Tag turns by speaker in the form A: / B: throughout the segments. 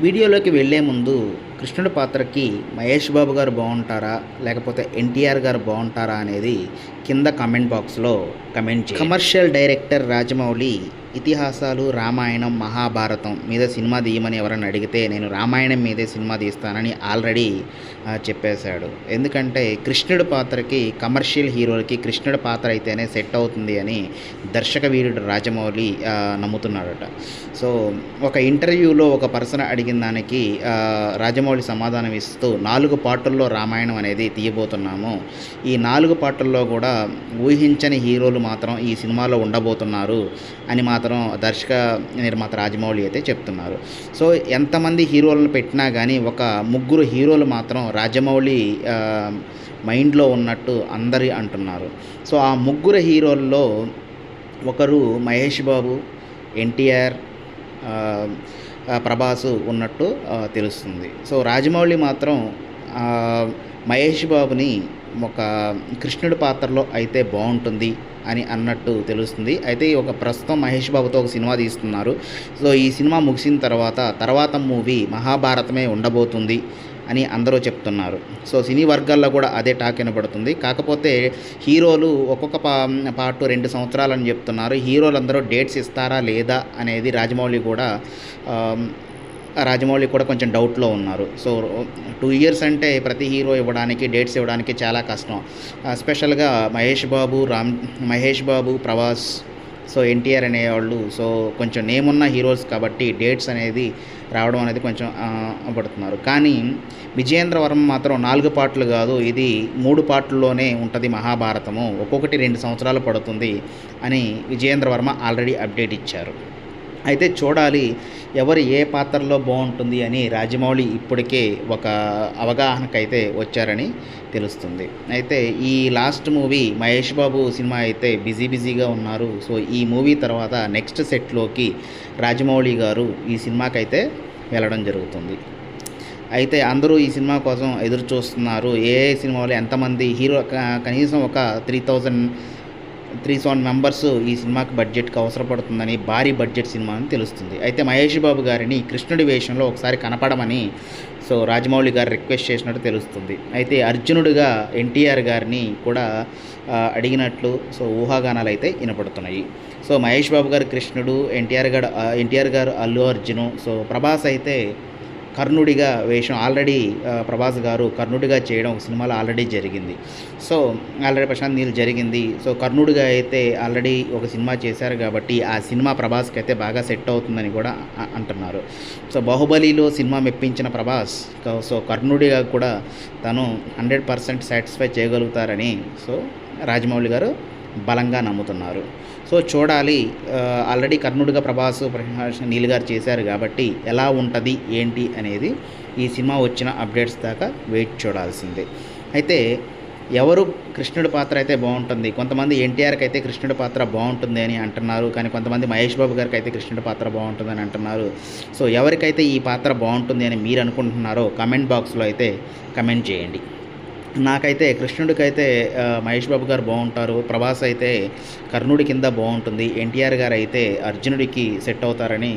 A: వీడియోలోకి వెళ్ళే ముందు కృష్ణుడి పాత్రకి మహేష్ బాబు గారు బాగుంటారా? లేకపోతే ఎన్టీఆర్ గారు బాగుంటారా అనేది కింద కమెంట్ బాక్స్లో కమెంట్ కమర్షియల్ డైరెక్టర్ రాజమౌళి ఇతిహాసాలు రామాయణం మహాభారతం మీద సినిమా తీయమని ఎవరైనా అడిగితే నేను రామాయణం మీదే సినిమా తీస్తానని ఆల్రెడీ చెప్పేశాడు. ఎందుకంటే కృష్ణుడి పాత్రకి కమర్షియల్ హీరోలకి కృష్ణుడి పాత్ర అయితేనే సెట్ అవుతుంది అని దర్శక వీరుడు రాజమౌళి నమ్ముతున్నాడట. సో ఒక ఇంటర్వ్యూలో ఒక పర్సన్ అడిగిన దానికి రాజమౌళి రాజమౌళి సమాధానం ఇస్తూ నాలుగు పాటల్లో రామాయణం అనేది తీయబోతున్నాము. ఈ నాలుగు పాటల్లో కూడా ఊహించని హీరోలు మాత్రం ఈ సినిమాలో ఉండబోతున్నారు అని మాత్రం దర్శక నిర్మాత రాజమౌళి అయితే చెప్తున్నారు. సో ఎంతమంది హీరోలను పెట్టినా కానీ ఒక ముగ్గురు హీరోలు మాత్రం రాజమౌళి మైండ్లో ఉన్నట్టు అందరి అంటున్నారు. సో ఆ ముగ్గురు హీరోల్లో ఒకరు మహేష్ బాబు ఎన్టీఆర్ ప్రభాస్ ఉన్నట్టు తెలుస్తుంది. సో రాజమౌళి మాత్రం మహేష్ బాబుని ఒక కృష్ణుడి పాత్రలో అయితే బాగుంటుంది అని అన్నట్టు తెలుస్తుంది. అయితే ఒక ప్రస్తుతం మహేష్ బాబుతో ఒక సినిమా తీస్తున్నారు. సో ఈ సినిమా ముగిసిన తర్వాత తర్వాత మూవీ మహాభారతమే ఉండబోతుంది. అని అందరూ చెప్తున్నారు. సో సినీ వర్గాల్లో కూడా అదే టాక్ వినపడుతుంది కాకపోతే హీరోలు ఒక్కొక్క పా పార్ట్ రెండు సంవత్సరాలని చెప్తున్నారు. హీరోలు అందరూ డేట్స్ ఇస్తారా లేదా అనేది రాజమౌళి కూడా రాజమౌళి కూడా కొంచెం డౌట్లో ఉన్నారు. సో టూ ఇయర్స్ అంటే ప్రతి హీరో ఇవ్వడానికి డేట్స్ ఇవ్వడానికి చాలా కష్టం. స్పెషల్గా మహేష్ బాబు రామ్ మహేష్ బాబు ప్రభాస్ సో ఎన్టీఆర్ అనేవాళ్ళు సో కొంచెం నేమ్ ఉన్న హీరోస్ కాబట్టి డేట్స్ అనేది రావడం అనేది కొంచెం పడుతున్నారు. కానీ విజయేంద్ర వర్మ మాత్రం నాలుగు పాటలు కాదు ఇది మూడు పాటల్లోనే ఉంటుంది మహాభారతము. ఒక్కొక్కటి రెండు సంవత్సరాలు పడుతుంది అని విజయేంద్రవర్మ ఆల్రెడీ అప్డేట్ ఇచ్చారు. అయితే చూడాలి ఎవరు ఏ పాత్రలో బాగుంటుంది అని రాజమౌళి ఇప్పటికే ఒక అవగాహనకైతే వచ్చారని తెలుస్తుంది. అయితే ఈ last movie Mahesh Babu cinema అయితే బిజీ బిజీగా ఉన్నారు. సో ఈ మూవీ తర్వాత నెక్స్ట్ సెట్లోకి రాజమౌళి గారు ఈ సినిమాకైతే వెళ్ళడం జరుగుతుంది. అయితే అందరూ ఈ సినిమా కోసం ఎదురు చూస్తున్నారు ఏ సినిమాలో ఎంతమంది హీరో కనీసం ఒక three thousand three seven members ఈ సినిమాకి బడ్జెట్కి అవసరపడుతుందని భారీ బడ్జెట్ సినిమా అని తెలుస్తుంది. అయితే మహేష్ బాబు గారిని కృష్ణుడి వేషంలో ఒకసారి కనపడమని సో రాజమౌళి గారు రిక్వెస్ట్ చేసినట్టు తెలుస్తుంది. అయితే అర్జునుడిగా ఎన్టీఆర్ గారిని కూడా అడిగినట్లు సో ఊహాగానాలు అయితే వినపడుతున్నాయి. సో మహేష్ బాబు గారు కృష్ణుడు ఎన్టీఆర్ గారు ఎన్టీఆర్ గారు అల్లు అర్జును సో ప్రభాస్ అయితే కర్ణుడిగా వేషం ఆల్రెడీ ప్రభాస్ గారు కర్ణుడిగా చేయడం ఒక సినిమాలో ఆల్రెడీ జరిగింది. సో ఆల్రెడీ ప్రశాంత్ నీళ్ళు జరిగింది. సో కర్ణుడిగా అయితే ఆల్రెడీ ఒక సినిమా చేశారు కాబట్టి ఆ సినిమా ప్రభాస్కి అయితే బాగా సెట్ అవుతుందని కూడా అంటున్నారు. సో బాహుబలిలో సినిమా మెప్పించిన ప్రభాస్ సో కర్ణుడిగా కూడా తను హండ్రెడ్ పర్సెంట్ సాటిస్ఫై చేయగలుగుతారని సో రాజమౌళి గారు బలంగా నమ్ముతున్నారు. సో చూడాలి ఆల్రెడీ కర్ణుడిగా ప్రభాస్ ప్రకాష్ నీల్ గారు చేశారు కాబట్టి ఎలా ఉంటుంది ఏంటి అనేది ఈ సినిమా వచ్చిన అప్డేట్స్ దాకా వెయిట్ చూడాల్సిందే. అయితే ఎవరు కృష్ణుడి పాత్ర అయితే బాగుంటుంది కొంతమంది ఎన్టీఆర్కి అయితే కృష్ణుడి పాత్ర బాగుంటుంది అని అంటున్నారు కానీ కొంతమంది మహేష్ బాబు గారికి అయితే కృష్ణుడి పాత్ర బాగుంటుంది అని అంటున్నారు. సో ఎవరికైతే ఈ పాత్ర బాగుంటుంది అని మీరు అనుకుంటున్నారో కమెంట్ బాక్స్లో అయితే కమెంట్ చేయండి. నాకైతే కృష్ణుడికైతే మహేష్ బాబు గారు బాగుంటారు. ప్రభాస్ అయితే కర్ణుడి కింద బాగుంటుంది. ఎన్టీఆర్ గారు అయితే అర్జునుడికి సెట్ అవుతారని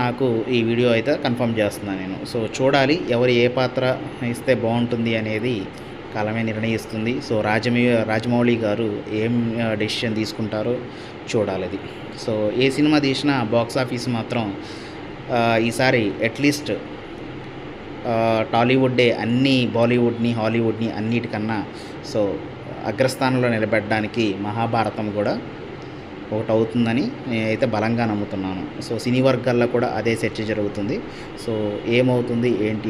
A: నాకు ఈ వీడియో అయితే కన్ఫర్మ్ చేస్తున్నాను నేను. సో చూడాలి ఎవరు ఏ పాత్ర ఇస్తే బాగుంటుంది అనేది కాలమే నిర్ణయిస్తుంది. సో రాజమ రాజమౌళి గారు ఏం డెసిషన్ తీసుకుంటారో చూడాలి అది. సో ఏ సినిమా తీసినా బాక్స్ ఆఫీస్ మాత్రం ఈసారి అట్లీస్ట్ టాలీవుడ్డే అన్ని బాలీవుడ్ని హాలీవుడ్ని అన్నిటికన్నా సో అగ్రస్థానంలో నిలబెట్టడానికి మహాభారతం కూడా ఒకటి అవుతుందని నేనైతే బలంగా నమ్ముతున్నాను. సో సినీ వర్గాల్లో కూడా అదే చర్చ జరుగుతుంది. సో ఏమవుతుంది ఏంటి